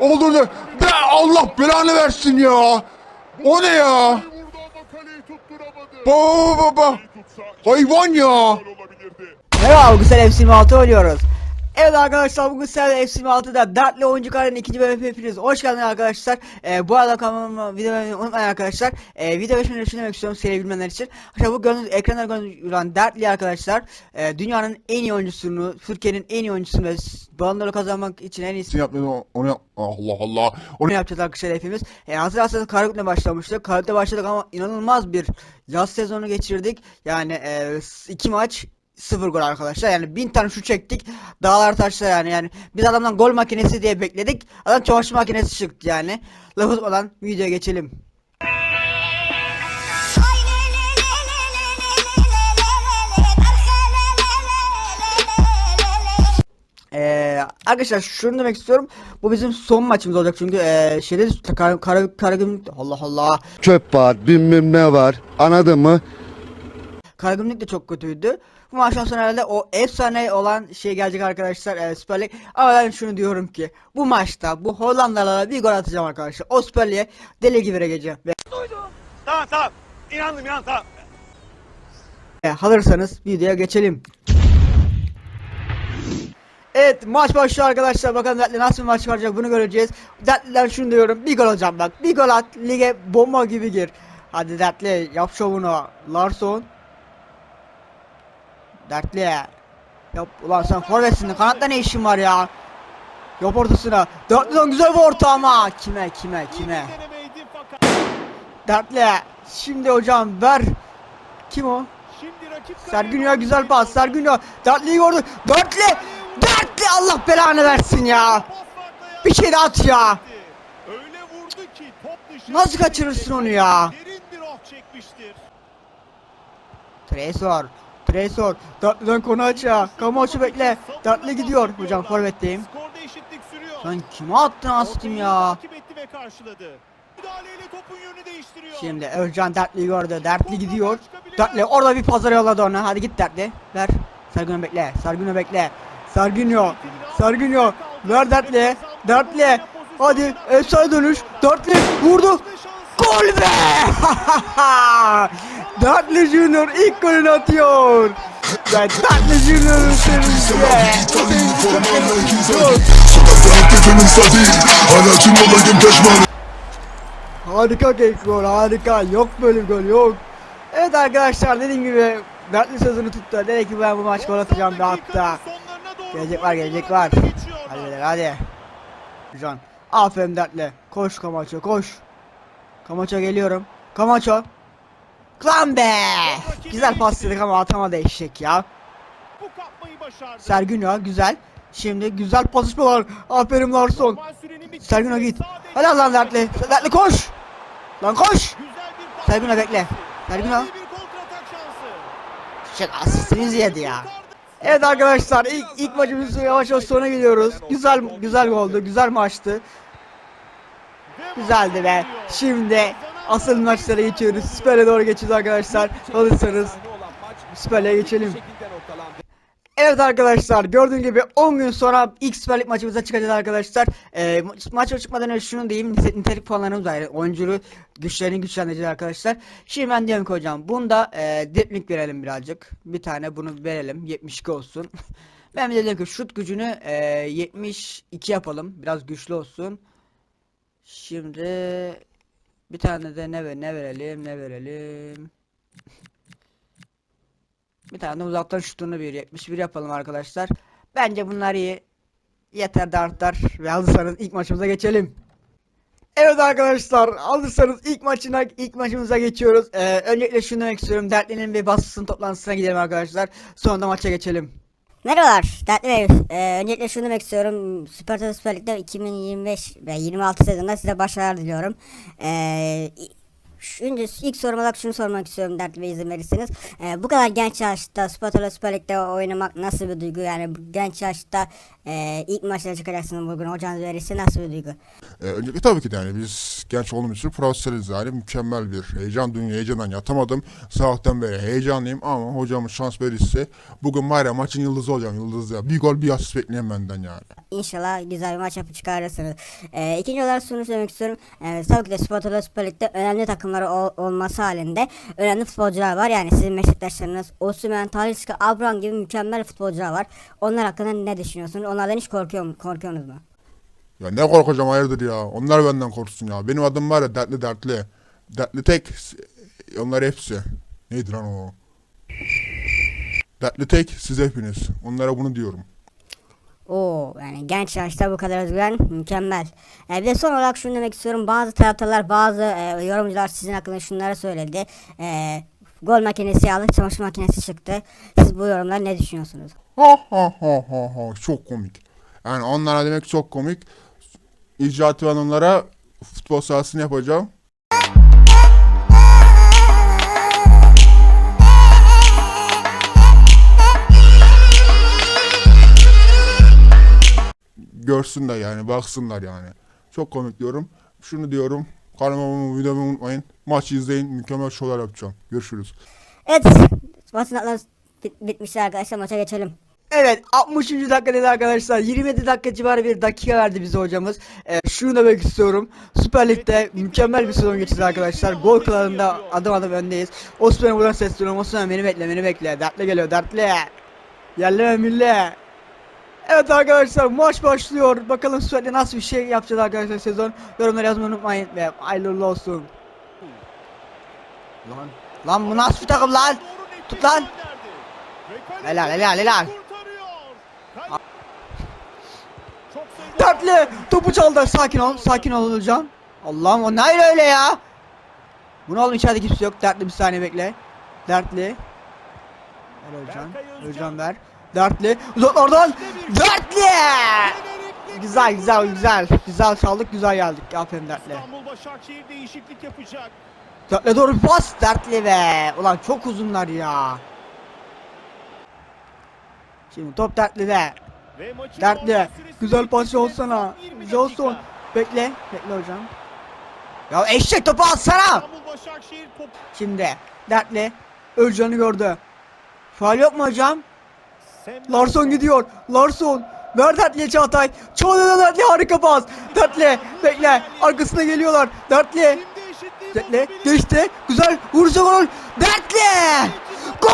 Olur da de Allah belanı versin ya. O ne ya? Baba baba. Hayvan ya. Merhaba sen FC 26 oynuyoruz. Evet arkadaşlar bugün FC 26'da Dertli Oyuncu Karenin ikinci bölümü hepiniz hoş geldiniz arkadaşlar. Ee, bu arada kanalıma video beğenmeyi unutmayın arkadaşlar. Ee, video şunu demek istiyorum seri bilmeyenler için. Arkadaşlar bu gördüğünüz ekranda görünen Dertli arkadaşlar. e, dünyanın en iyi oyuncusunu, Türkiye'nin en iyi oyuncusunu ve balonları kazanmak için en iyisi Sen yapmadın o- onu yap. Allah Allah. Onu yapacağız arkadaşlar hepimiz. E, hatırlarsanız Karagümrük'le başlamıştık. Karagümrük'le başladık ama inanılmaz bir yaz sezonu geçirdik. Yani e, iki maç sıfır gol arkadaşlar. Yani bin tane şu çektik. Dağlar taşlar yani. Yani biz adamdan gol makinesi diye bekledik. Adam çamaşır makinesi çıktı yani. Laf uzatmadan videoya geçelim. Ee, arkadaşlar şunu demek istiyorum. Bu bizim son maçımız olacak çünkü ee, şeyde kara, kara, Karagümrük Allah Allah. çöp var, bilmem ne var. Anladın mı? Karagümrük de çok kötüydü. Bu maçtan sonra herhalde o efsane olan şey gelecek arkadaşlar e, Süper Lig. Ama ben şunu diyorum ki bu maçta bu Hollandalılara bir gol atacağım arkadaşlar. O Süper Lig'e deli gibi vereceğim. Ve Tamam tamam. İnandım inan tamam. e, hazırsanız videoya geçelim. Evet maç başlıyor arkadaşlar. Bakalım Dertli nasıl bir maç çıkaracak bunu göreceğiz. Dertli'den şunu diyorum. Bir gol alacağım bak. Bir gol at. Lige bomba gibi gir. Hadi Dertli yap şovunu. Larson. Dertli. Yap ulan sen forvetsin. Kanatta ne işin var ya? Yap ortasına. Dertli'den güzel bir orta ama. Kime kime kime? Dertli. Şimdi hocam ver. Kim o? Sergünyo güzel pas. Sergünyo. Dertli'yi gördü. Dertli. Dertli Allah belanı versin ya. Bir şey de at ya. Nasıl kaçırırsın onu ya? Derin Tresor. Dertli'den konu açıyor. Kamaçı bekle. Dertli gidiyor. Hocam forvetteyim. Skorda eşitlik sürüyor. Kime attın astım ya? Takip etti ve karşıladı. Müdahaleyle topun yönünü değiştiriyor. Şimdi Özcan Dertli'yi gördü. Dertli gidiyor. Dertli orada bir pazar yolladı ona. Hadi git Dertli. Ver. Sergün'ü bekle. Sergün'ü bekle. Sergünyo. Sergünyo. Ver Dertli. Dertli. Hadi efsane dönüş. Dertli vurdu. Gol be! Dertli Junior ilk golünü atıyor. Ve Dertli Junior'ın sevinci. Harika kek gol harika yok böyle bir gol yok. Evet arkadaşlar dediğim gibi Dertli sözünü tuttu. Dedi ki ben bu maç gol atacağım bir hatta. Gelecek var gelecek var. Hadi hadi. Can. Aferin Dertli. Koş Kamaço koş. Kamaço geliyorum. Kamaço. Lan be. Güzel pas dedik ama atamadı eşek ya. Sergünyo güzel. Şimdi güzel pasışmalar. Aferin Larson. Sergünyo git. Helal lan Dertli. Dertli koş. Lan koş. Sergünyo bekle. Şansı. Shit asistimizi yedi ya. Evet arkadaşlar ilk, ilk maçımızın yavaş yavaş sona geliyoruz. Güzel güzel oldu. Güzel maçtı. Güzeldi be. Şimdi asıl maçlara geçiyoruz. Süper'e doğru geçiyoruz arkadaşlar. Alırsanız Süper'e geçelim. Evet arkadaşlar gördüğünüz gibi 10 gün sonra ilk Süper Lig maçımıza çıkacağız arkadaşlar. Ee, ma- maça çıkmadan önce şunu diyeyim nite- nitelik puanlarımız var. Yani oyunculuğu güçlerini güçlendireceğiz arkadaşlar. Şimdi ben diyorum ki hocam bunda e, dripling verelim birazcık. Bir tane bunu verelim 72 olsun. ben de diyorum ki şut gücünü e, 72 yapalım. Biraz güçlü olsun. Şimdi bir tane de ne ver ne verelim ne verelim. Bir tane de uzaktan şutunu bir 71 yapalım arkadaşlar. Bence bunlar iyi. Yeter de artar ve hazırsanız ilk maçımıza geçelim. Evet arkadaşlar hazırsanız ilk maçına ilk maçımıza geçiyoruz. Ee, öncelikle şunu demek istiyorum. Dertli'nin bir basın toplantısına gidelim arkadaşlar. Sonra da maça geçelim. Merhabalar, Dertli Bey. Ee, öncelikle şunu demek istiyorum. Süper Toto Süper Lig'de 2025 ve 26 sezonunda size başarılar diliyorum. Ee, Şimdi ilk sorum olarak şunu sormak istiyorum Dertli Bey izin verirseniz. Ee, bu kadar genç yaşta Toto Süper Lig'de oynamak nasıl bir duygu? Yani bu genç yaşta e, ilk maçlara çıkacaksınız bugün hocanız verirse nasıl bir duygu? Ee, öncelikle tabii ki de yani biz genç olduğumuz için profesyoneliz yani mükemmel bir heyecan dünya heyecandan yatamadım. Sabahtan beri heyecanlıyım ama hocamın şans verirse bugün var ya maçın yıldızı olacağım yıldızı ya. Bir gol bir asist bekleyen benden yani. İnşallah güzel bir maç yapıp çıkarırsınız. Ee, ikinci olarak şunu söylemek istiyorum. Ee, tabii ki de Sportola Süper Lig'de önemli takımları ol- olması halinde önemli futbolcular var. Yani sizin meslektaşlarınız Osimhen, Talisca, Abraham gibi mükemmel futbolcular var. Onlar hakkında ne düşünüyorsunuz? Onlardan hiç korkuyor mu? Korkuyorsunuz mu? Ya ne korkacağım hayırdır ya. Onlar benden korksun ya. Benim adım var ya dertli dertli. Dertli tek. Onlar hepsi. Neydi lan o? Dertli tek siz hepiniz. Onlara bunu diyorum. Oo yani genç yaşta bu kadar özgüven mükemmel. Ee, bir son olarak şunu demek istiyorum. Bazı taraftarlar, bazı e, yorumcular sizin hakkında şunları söyledi. Ee, gol makinesi aldı, çamaşır makinesi çıktı. Siz bu yorumlar ne düşünüyorsunuz? Ha ha ha ha ha. Çok komik. Yani onlara demek çok komik. İcraatı onlara futbol sahasını yapacağım. Görsünler yani baksınlar yani. Çok komik diyorum. Şunu diyorum. Kanalıma videomu unutmayın. Maçı izleyin. Mükemmel şovlar yapacağım. Görüşürüz. Evet. Maçın atları bit- bitmişti arkadaşlar. Maça geçelim. Evet 60. dakikadayız arkadaşlar. 27 dakika civarı bir dakika verdi bize hocamız. Ee, şunu demek istiyorum. Süper Lig'de mükemmel bir sezon geçirdi arkadaşlar. Gol kralında adım adım öndeyiz. Osman'a buradan sesleniyorum. Osman beni bekle beni bekle. Dertle geliyor dertle. Yerleme mille. Evet arkadaşlar maç başlıyor. Bakalım Süper Lig'de nasıl bir şey yapacağız arkadaşlar sezon. Yorumları yazmayı unutmayın ve hayırlı olsun. Lan, lan bu nasıl bir takım lan? Tut lan. Helal, helal, helal. Dertli topu çaldı. Sakin ol. Sakin ol hocam. Allah'ım o ne öyle ya? Bu ne oğlum içeride kimse yok. Dertli bir saniye bekle. Dertli. Ver hocam. Hocam ver. Dertli. Uzaklardan. Dertli. Güzel güzel güzel. Güzel çaldık güzel geldik. Aferin Dertli. İstanbul Başakşehir değişiklik yapacak. Dertli doğru bir pas. Dertli be. Ulan çok uzunlar ya. Şimdi top Dertli'de. Ve Dertli. Güzel pas 20 Johnson. Bekle. Bekle hocam. Ya eşek topu atsana. Şimdi Dertli Özcan'ı gördü. Faal yok mu hocam? Larson gidiyor. Larson. Ver Dertli'ye Çağatay. Çağatay Dertli harika pas. Dertli bekle. Arkasına geliyorlar. Dertli. Dertli geçti. Güzel. Vuracak gol. Dertli. Gol.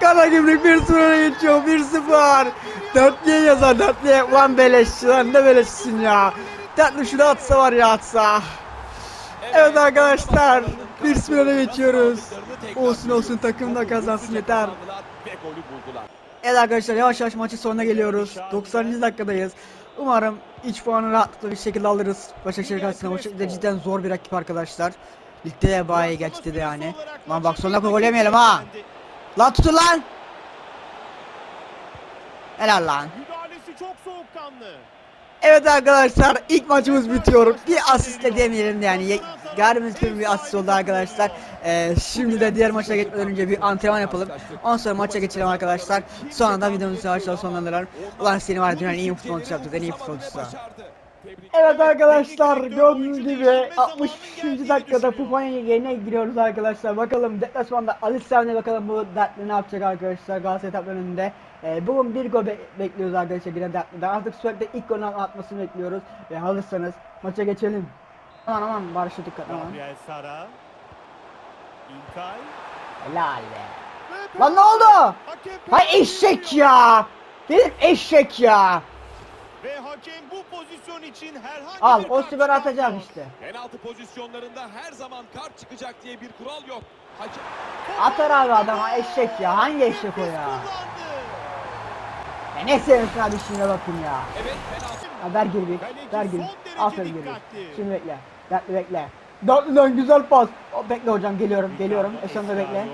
Karagümrük 1-0 öne geçiyor. 1-0. Dertli'ye yazar. Dertli'ye. Ulan beleş. Lan ne beleşsin ya. Dertli şunu atsa var ya atsa. Evet arkadaşlar 1-0 öne geçiyoruz. Olsun olsun takım da kazansın yeter. Evet arkadaşlar yavaş yavaş maçın sonuna geliyoruz. 90. dakikadayız. Umarım 3 puanı rahatlıkla bir şekilde alırız. Başakşehir karşısında Başakşehir cidden zor bir rakip arkadaşlar. Ligde de bayağı iyi geçti de yani. Lan bak sonuna gol yemeyelim ha. Lan tutun lan. Helal lan. Evet arkadaşlar ilk maçımız bitiyor. Bir asistle demeyelim de yani. Ye- Gayrimüslim bir asist oldu arkadaşlar. Ee, şimdi de diğer maça geçmeden önce bir antrenman yapalım. Ondan sonra maça geçelim arkadaşlar. Sonra da videomuzu yavaş sonlandıralım. Ulan seni var ya dünyanın iyi futbolcusu yaptık. En iyi futbolcusu. Evet arkadaşlar gördüğünüz gibi 60. dakikada Pupa'nın yerine giriyoruz arkadaşlar. Bakalım deplasmanda Ali Sami bakalım bu dertli ne yapacak arkadaşlar Galatasaray önünde. Ee, bugün bir gol be- bekliyoruz arkadaşlar yine dertliden. Artık sürekli ilk golünü atmasını bekliyoruz. Ve hazırsanız maça geçelim. Aman aman Barış'a dikkat aman. Gabriel Sara. İlkay. Helal be. Lan ne oldu? Hay eşek ya. Benim eşek ya. Ve hakem bu pozisyon için herhangi Al bir o süper atacağım çıkarmıyor. işte. Penaltı pozisyonlarında her zaman kart çıkacak diye bir kural yok. Hakem Atar abi adam ha eşek ya. Hangi eşek o ya? Ya ne seviyorsun abi şimdi bakayım ya. evet penaltı. Ha, ver geri bir. Ver geri. Aferin geri. Şimdi bekle. Dertli bekle. Dörtlüden güzel pas. O, bekle hocam geliyorum. Geliyorum. Eşan'da bekle.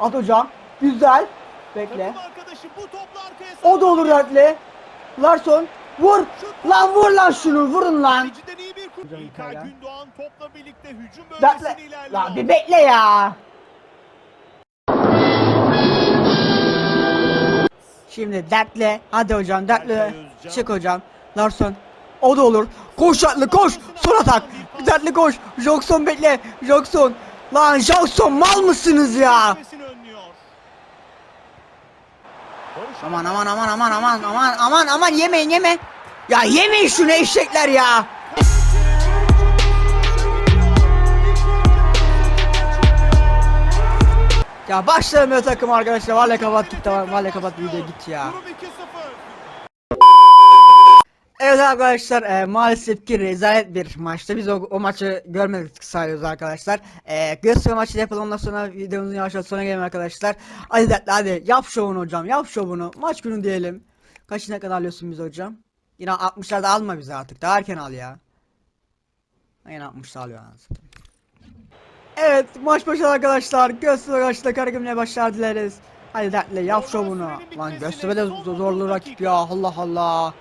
At hocam. Güzel. Bekle. Takım arkadaşı bu topla arkaya O da olur Dertli. Larson. Vur. Lan vur lan şunu. Vurun lan. İlkay. Gündoğan topla birlikte hücum Dertli. bölgesine ilerliyor. Lan bir bekle ya. Şimdi dertle. Hadi hocam dertle. Çık hocam. Larson. O da olur. Koş dertli koş. Son atak. Dertli koş. Jackson bekle. Jackson. Lan Jackson mal mısınız ya? Aman aman aman aman aman aman aman aman yemeyin yeme. Ya yemeyin şunu eşekler ya. Ya başlamıyor takım arkadaşlar. Vallahi kapat git tamam. Kapat video git ya. Durum 2-0. Evet arkadaşlar e, maalesef ki rezalet bir maçtı. Biz o, o maçı görmedik sayıyoruz arkadaşlar. E, gösteri maçı yapalım ondan sonra videomuzun yavaş yavaş sonuna gelelim arkadaşlar. Hadi hadi yap şovunu hocam yap şovunu. Maç günü diyelim. Kaç ne kadar alıyorsun biz hocam? Yine 60'larda alma bizi artık daha erken al ya. Yine 60'da alıyor anasını. Evet maç başladı arkadaşlar. Gösteri maçta karagümle başlar dileriz. Hadi dertli yap şovunu. Lan gösteri de zor- zorlu rakip ya Allah Allah.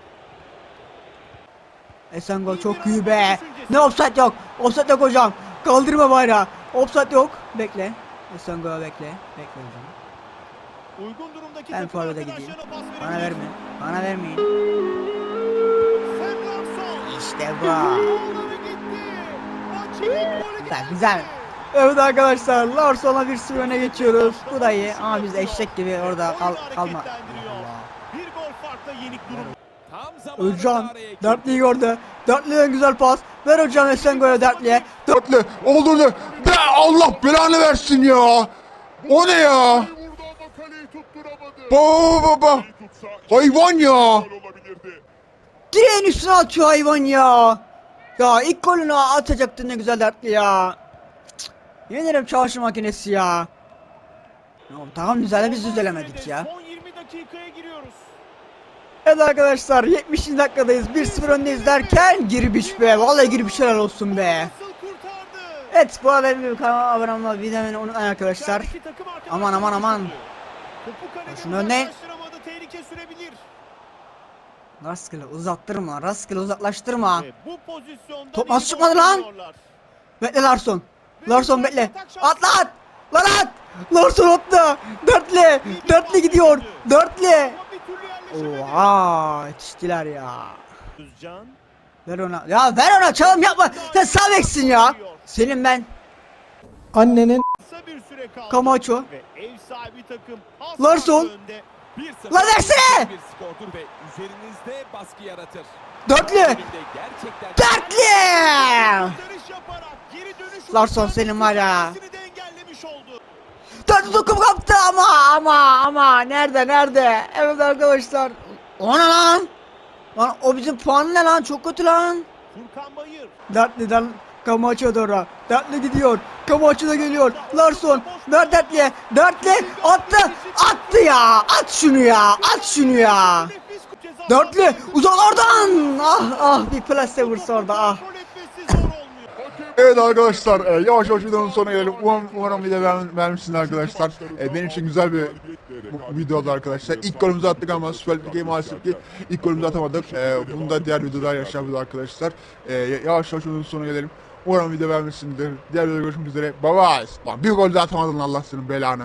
Esengo çok iyi be. Ne offside yok. Offside yok hocam. Kaldırma bayrağı. Offside yok. Bekle. Esengo bekle. Bekle hocam. Uygun durumdaki Ben forvete gideyim. Bana verme. Bana vermeyin. İşte bu. Güzel güzel. Evet arkadaşlar Larson'a bir sıfır öne geçiyoruz. Bu da iyi ama biz eşek gibi orada kal kalma. Bir gol farkla yenik durum. Özcan. Dertli'yi gördü. Dertli'ye güzel pas. Ver hocam Esengo'ya Dertli'ye. Dörtlü öldürdü. De Allah belanı versin ya. O ne ya? Baba baba. Hayvan ya. Direğin üstüne atıyor hayvan ya. Ya ilk golünü atacaktı ne güzel Dertli ya. Yenerim çamaşır makinesi ya. Ya tamam güzel de biz düzelemedik ya. Son 20 dakikaya giriyoruz. Evet arkadaşlar 70. dakikadayız 1-0 öndeyiz derken Girbiş be vallahi Girbiş helal olsun be. Evet bu arada benim kanalıma abone olmayı videomu unutmayın arkadaşlar. Aman, aman, aman. Şunu sürebilir. Rastgele uzattırma rastgele uzaklaştırma. Top nasıl çıkmadı lan? Bekle Larson. Larson bekle. At. Lan at. Larson atla. Dörtlü. Dörtlü gidiyor. Dörtlü. Türlü yerleşemedi. Oha yetiştiler ya. Özcan. Ver ona. Ya ver ona çalım yapma. Sen sağ beksin ya. Senin ben. Kısa bir süre kaldı. Camacho. Ve ev sahibi takım Larson. farklı önde. 1-0 Lan versene! Bir skordur ve üzerinizde baskı yaratır. Dörtlü. Dörtlü. Larson senin var ya. mücadelesini de engellemiş oldu. Dörtlü tokum kaptı ama ama ama. Nerede nerede? Evet arkadaşlar. O ne lan? Lan o bizim puan ne lan? Çok kötü lan. Furkan Bayır. Dertli'den Camacho doğru. Dertli gidiyor. Camacho da geliyor. Larson. Ver Dertli'ye. Dertli attı. Attı ya. At şunu ya. At şunu ya. Sahasında Uzak oradan. Ah ah bir plase vursa orada ah. Evet arkadaşlar e, yavaş yavaş videonun sonuna gelelim. Umarım, umarım video beğen, beğenmişsiniz arkadaşlar. E, benim için güzel bir bu- video oldu arkadaşlar. İlk golümüzü attık ama Süper Lig'e maalesef ki ilk golümüzü atamadık. E, bunu da diğer videoda yaşayabiliriz arkadaşlar. E, yavaş yavaş videonun sonuna gelelim. Umarım video beğenmişsinizdir. Diğer videoda görüşmek üzere. Bye bye. Lan bir gol de atamadın Allah senin belanı.